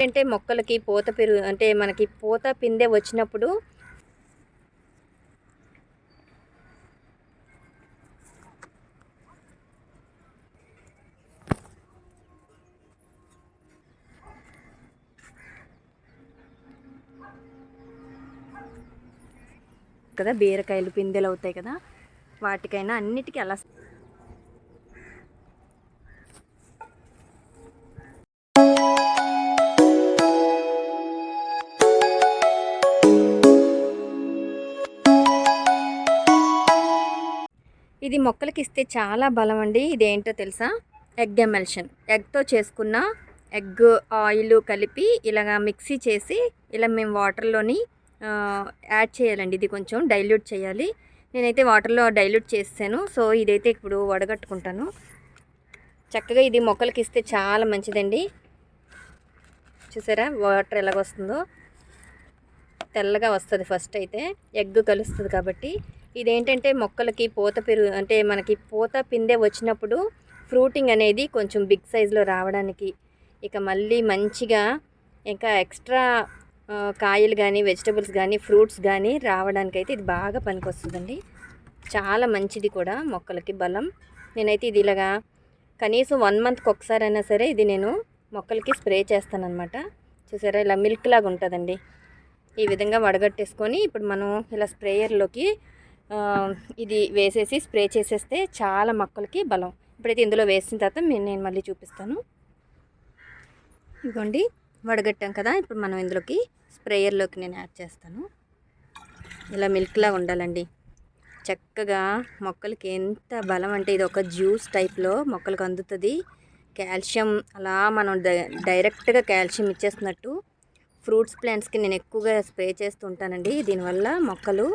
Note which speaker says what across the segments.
Speaker 1: అంటే మొక్కలకి పూత పెరుగు అంటే మనకి పూత పిందె వచ్చినప్పుడు కదా బీరకాయలు పిందెలు అవుతాయి కదా వాటికైనా అన్నిటికీ అలా ఇది మొక్కలకి ఇస్తే చాలా బలం అండి ఇది ఏంటో తెలుసా? Egg emulsion. ఎగ్తో చేసుకున్న ఎగ్ ఆయిల్ కలిపి ఇలాగా మిక్సీ చేసి ఇలా మేము వాటర్లోని యాడ్ చేయాలండి. ఇది కొంచెం డైల్యూట్ చేయాలి. నేనైతే వాటర్లో డైల్యూట్ చేస్తాను సో ఇదైతే ఇప్పుడు వడగట్టుకుంటాను. చక్కగా ఇది మొక్కలకి ఇస్తే చాలా మంచిదండి. చూసారా? వాటర్ ఎలాగొస్తుందో? తెల్లగా వస్తుంది ఫస్ట్ అయితే. ఎగ్ కలుస్తుంది కాబట్టి. ఇదేంటంటే మొక్కలకి పూత పెరుగు అంటే మనకి పూత పిందె వచ్చినప్పుడు ఫ్రూటింగ్ అనేది కొంచెం బిగ్ సైజులో రావడానికి. ఇక మళ్ళీ మంచిగా ఇంకా ఎక్స్ట్రా కాయలు కానీ వెజిటబుల్స్ కానీ ఫ్రూట్స్ కానీ రావడానికైతే ఇది బాగా పనికొస్తుందండి. చాలా మంచిది కూడా మొక్కలకి బలం. నేనైతే ఇది ఇలాగా కనీసం వన్ మంత్కి ఒకసారి అయినా సరే ఇది నేను మొక్కలకి స్ప్రే చేస్తానన్నమాట. చూసారా? ఇలా మిల్క్ లాగా ఉంటుందండి. ఈ విధంగా వడగట్టేసుకొని ఇప్పుడు మనం ఇలా స్ప్రేయర్లోకి ఇది వేసేసి స్ప్రే చేసేస్తే చాలా మొక్కలకి బలం. ఇప్పుడైతే ఇందులో వేసిన తర్వాత నేను మళ్ళీ చూపిస్తాను. ఇదిగోండి వడగట్టాం కదా ఇప్పుడు మనం ఇందులోకి స్ప్రేయర్లోకి నేను యాడ్ చేస్తాను. ఇలా మిల్క్లా ఉండాలండి. చక్కగా మొక్కలకి ఎంత బలం అంటే ఇది ఒక జ్యూస్ టైప్లో మొక్కలకు అందుతుంది. కాల్షియం అలా మనం డైరెక్ట్గా కాల్షియం ఇచ్చేస్తున్నట్టు. ఫ్రూట్స్ ప్లాంట్స్కి నేను ఎక్కువగా స్ప్రే చేస్తూ ఉంటానండి. దీనివల్ల మొక్కలు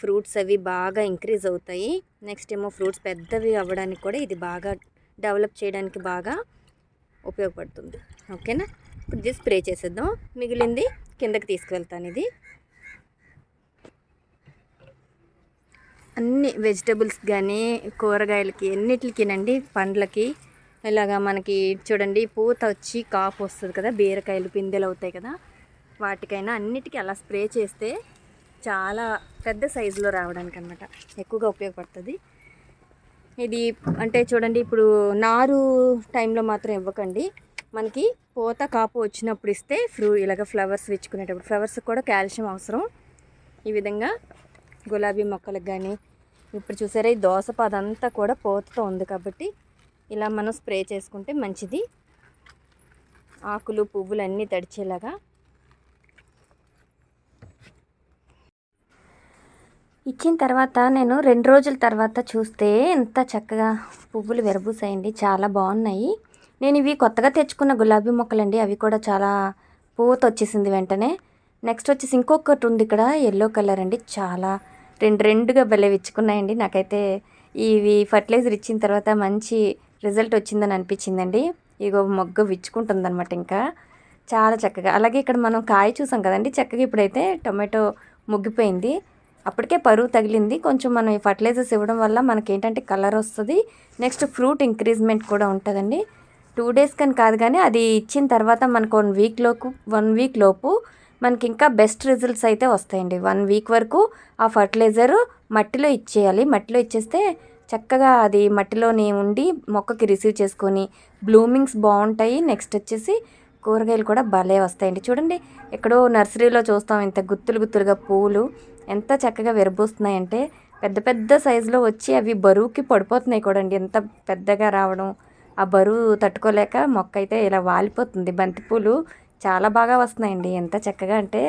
Speaker 1: ఫ్రూట్స్ అవి బాగా ఇంక్రీజ్ అవుతాయి. నెక్స్ట్ ఏమో ఫ్రూట్స్ పెద్దవి అవ్వడానికి కూడా ఇది బాగా డెవలప్ చేయడానికి బాగా ఉపయోగపడుతుంది. ఓకేనా? ఇప్పుడు ఇది స్ప్రే చేసేద్దాం. మిగిలింది కిందకి తీసుకువెళ్తాను ఇది. అన్ని వెజిటబుల్స్ కానీ కూరగాయలకి ఎన్నిటికినండి పండ్లకి. ఇలాగా మనకి చూడండి పూత వచ్చి కాపు వస్తుంది కదా బీరకాయలు పిందెలు అవుతాయి కదా. వాటికైనా అన్నిటికీ అలా స్ప్రే చేస్తే చాలా పెద్ద సైజులో రావడానికి అనమాట ఎక్కువగా ఉపయోగపడుతుంది. ఇది అంటే చూడండి ఇప్పుడు నారు టైంలో మాత్రం ఇవ్వకండి. మనకి పూత కాపు వచ్చినప్పుడు ఇస్తే ఫ్రూ ఇలాగ ఫ్లవర్స్ విచ్చుకునేటప్పుడు ఫ్లవర్స్ కూడా కాల్షియం అవసరం. ఈ విధంగా గులాబీ మొక్కలకు కానీ ఇప్పుడు చూసారా ఈ దోసపాద అంతా కూడా పూతతో ఉంది కాబట్టి ఇలా మనం స్ప్రే చేసుకుంటే మంచిది. ఆకులు పువ్వులు అన్నీ తడిచేలాగా ఇచ్చిన తర్వాత నేను రెండు రోజుల తర్వాత చూస్తే ఎంత చక్కగా పువ్వులు విరబూసాయండి. చాలా బాగున్నాయి. నేను ఇవి కొత్తగా తెచ్చుకున్న గులాబీ మొక్కలండి. అవి కూడా చాలా పూత వచ్చేసింది వెంటనే. నెక్స్ట్ వచ్చేసి ఇంకొకటి ఉంది ఇక్కడ ఎల్లో కలర్ అండి. చాలా రెండు రెండుగా భలే విచ్చుకున్నాయండి. నాకైతే ఇవి ఫర్టిలైజర్ ఇచ్చిన తర్వాత మంచి రిజల్ట్ వచ్చిందని అనిపించిందండి. ఇగో మొగ్గ విచ్చుకుంటుంది అనమాట ఇంకా. చాలా చక్కగా. అలాగే ఇక్కడ మనం కాయ చూసాం కదండి. చక్కగా ఇప్పుడైతే టొమాటో ముగ్గిపోయింది. అప్పటికే పరువు తగిలింది. కొంచెం మనం ఈ ఫర్టిలైజర్స్ ఇవ్వడం వల్ల మనకి ఏంటంటే కలర్ వస్తుంది. నెక్స్ట్ ఫ్రూట్ ఇంక్రీజ్మెంట్ కూడా ఉంటుందండి. టూ డేస్ కానీ కాదు కానీ అది ఇచ్చిన తర్వాత మనకు వన్ వీక్లోపు వన్ వీక్ లోపు మనకి ఇంకా బెస్ట్ రిజల్ట్స్ అయితే వస్తాయండి. వన్ వీక్ వరకు ఆ ఫర్టిలైజర్ మట్టిలో ఇచ్చేయాలి. మట్టిలో ఇచ్చేస్తే చక్కగా అది మట్టిలోనే ఉండి మొక్కకి రిసీవ్ చేసుకొని బ్లూమింగ్స్ బాగుంటాయి. నెక్స్ట్ వచ్చేసి కూరగాయలు కూడా భలే వస్తాయండి. చూడండి ఎక్కడో నర్సరీలో చూస్తాం ఇంత గుత్తులు గుత్తులుగా పూలు ఎంత చక్కగా విరబూస్తున్నాయంటే పెద్ద పెద్ద సైజులో వచ్చి అవి బరువుకి పడిపోతున్నాయి కూడా అండి ఎంత పెద్దగా రావడం ఆ బరువు తట్టుకోలేక మొక్క అయితే ఇలా వాలిపోతుంది. బంతిపూలు చాలా బాగా వస్తున్నాయండి. ఎంత చక్కగా అంటే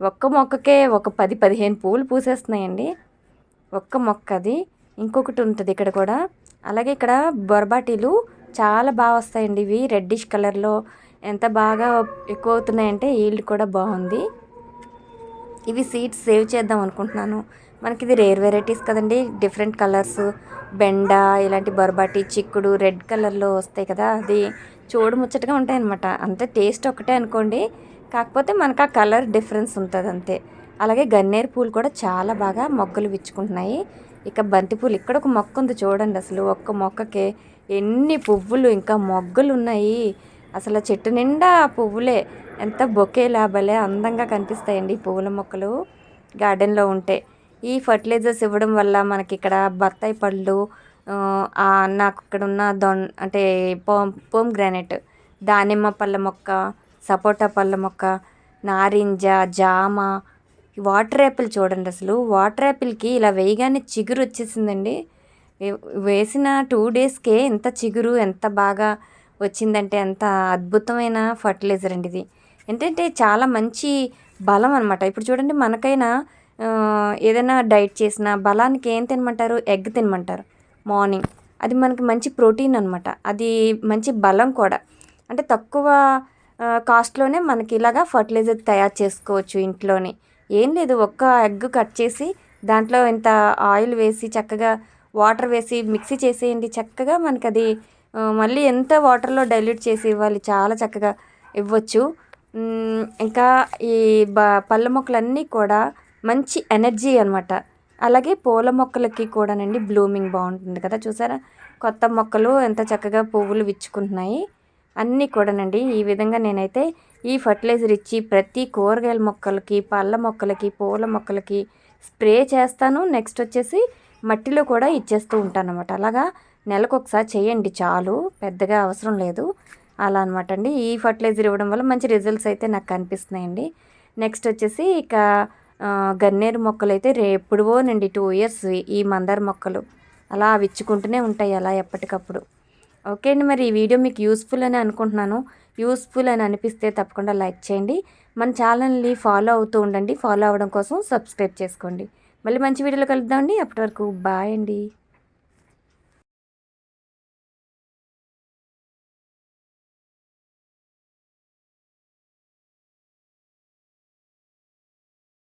Speaker 1: ఒక్క మొక్కకే ఒక పది పదిహేను పూలు పూసేస్తున్నాయండి. ఒక్క మొక్క అది ఇంకొకటి ఉంటుంది ఇక్కడ కూడా. అలాగే ఇక్కడ బొరబాటీలు చాలా బాగా వస్తాయండి. ఇవి రెడ్డిష్ కలర్లో ఎంత బాగా ఎక్కువ అవుతున్నాయంటే ఈల్డ్ కూడా బాగుంది. ఇవి సీడ్స్ సేవ్ చేద్దాం అనుకుంటున్నాను. మనకి ఇది రేర్ వెరైటీస్ కదండి. డిఫరెంట్ కలర్స్ బెండ ఇలాంటి బొరబాటి చిక్కుడు రెడ్ కలర్లో వస్తాయి కదా. అది చూడు ముచ్చటగా ఉంటాయి అనమాట అంతే టేస్ట్ ఒకటే అనుకోండి. కాకపోతే మనకు ఆ కలర్ డిఫరెన్స్ ఉంటుంది అంతే. అలాగే గన్నేరు పూలు కూడా చాలా బాగా మొగ్గలు విచ్చుకుంటున్నాయి. ఇక బంతిపూలు ఇక్కడ ఒక మొక్క ఉంది చూడండి అసలు. ఒక్క మొక్కకే ఎన్ని పువ్వులు ఇంకా మొగ్గలు ఉన్నాయి అసలు చెట్టు నిండా పువ్వులే. ఎంత బొకేలా భలే అందంగా కనిపిస్తాయండి ఈ పువ్వుల మొక్కలు గార్డెన్లో ఉంటే. ఈ ఫర్టిలైజర్స్ ఇవ్వడం వల్ల మనకి ఇక్కడ బత్తాయి పళ్ళు నాకు ఇక్కడ ఉన్న దొన్ అంటే పోమ్ పోమ్ గ్రానైట్ దానిమ్మ పళ్ళ మొక్క సపోటా పళ్ళ మొక్క నారింజ జామ వాటర్ యాపిల్ చూడండి అసలు. వాటర్ యాపిల్కి ఇలా వేయగానే చిగురు వచ్చేసిందండి. వేసిన టూ డేస్కే ఎంత చిగురు ఎంత బాగా వచ్చిందంటే ఎంత అద్భుతమైన ఫర్టిలైజర్ అండి ఇది. ఏంటంటే చాలా మంచి బలం అనమాట ఇప్పుడు చూడండి మనకైనా ఏదైనా డైట్ చేసిన బలానికి ఏం తినమంటారు? Egg తినమంటారు morning. అది మనకి మంచి ప్రోటీన్ అనమాట అది మంచి బలం కూడా. అంటే తక్కువ కాస్ట్లోనే మనకి ఇలాగా ఫర్టిలైజర్ తయారు చేసుకోవచ్చు ఇంట్లోనే. ఏం లేదు ఒక్క ఎగ్ కట్ చేసి దాంట్లో ఇంత ఆయిల్ వేసి చక్కగా వాటర్ వేసి మిక్సీ చేసేయండి చక్కగా మనకి అది మళ్ళీ ఎంత వాటర్లో డైల్యూట్ చేసి ఇవ్వాలి? చాలా చక్కగా ఇవ్వచ్చు. ఇంకా ఈ బ పళ్ళ మొక్కలన్నీ కూడా మంచి ఎనర్జీ అనమాట అలాగే పూల మొక్కలకి కూడానండి బ్లూమింగ్ బాగుంటుంది కదా. చూసారా? కొత్త మొక్కలు ఎంత చక్కగా పువ్వులు విచ్చుకుంటున్నాయి. అన్నీ కూడానండి ఈ విధంగా నేనైతే ఈ ఫర్టిలైజర్ ఇచ్చి ప్రతి కూరగాయల మొక్కలకి పళ్ళ మొక్కలకి పూల మొక్కలకి స్ప్రే చేస్తాను. నెక్స్ట్ వచ్చేసి మట్టిలో కూడా ఇచ్చేస్తూ ఉంటాను అనమాట అలాగా నెలకు ఒకసారి చేయండి చాలు పెద్దగా అవసరం లేదు. అలా అనమాట అండి. ఈ ఫర్టిలైజర్ ఇవ్వడం వల్ల మంచి రిజల్ట్స్ అయితే నాకు కనిపిస్తున్నాయండి. నెక్స్ట్ వచ్చేసి ఇక గన్నేరు మొక్కలు అయితే రేపుడువోనండి టూ ఇయర్స్ ఈ మందార మొక్కలు అలా విచ్చుకుంటూనే ఉంటాయి అలా ఎప్పటికప్పుడు. ఓకే అండి మరి ఈ వీడియో మీకు యూస్ఫుల్ అని అనుకుంటున్నాను. యూస్ఫుల్ అని అనిపిస్తే తప్పకుండా లైక్ చేయండి. మన ఛానల్ని ఫాలో అవుతూ ఉండండి. ఫాలో అవ్వడం కోసం సబ్స్క్రైబ్ చేసుకోండి. మళ్ళీ మంచి వీడియోలో కలుద్దామండి. అప్పటి వరకు బాయ్ అండి.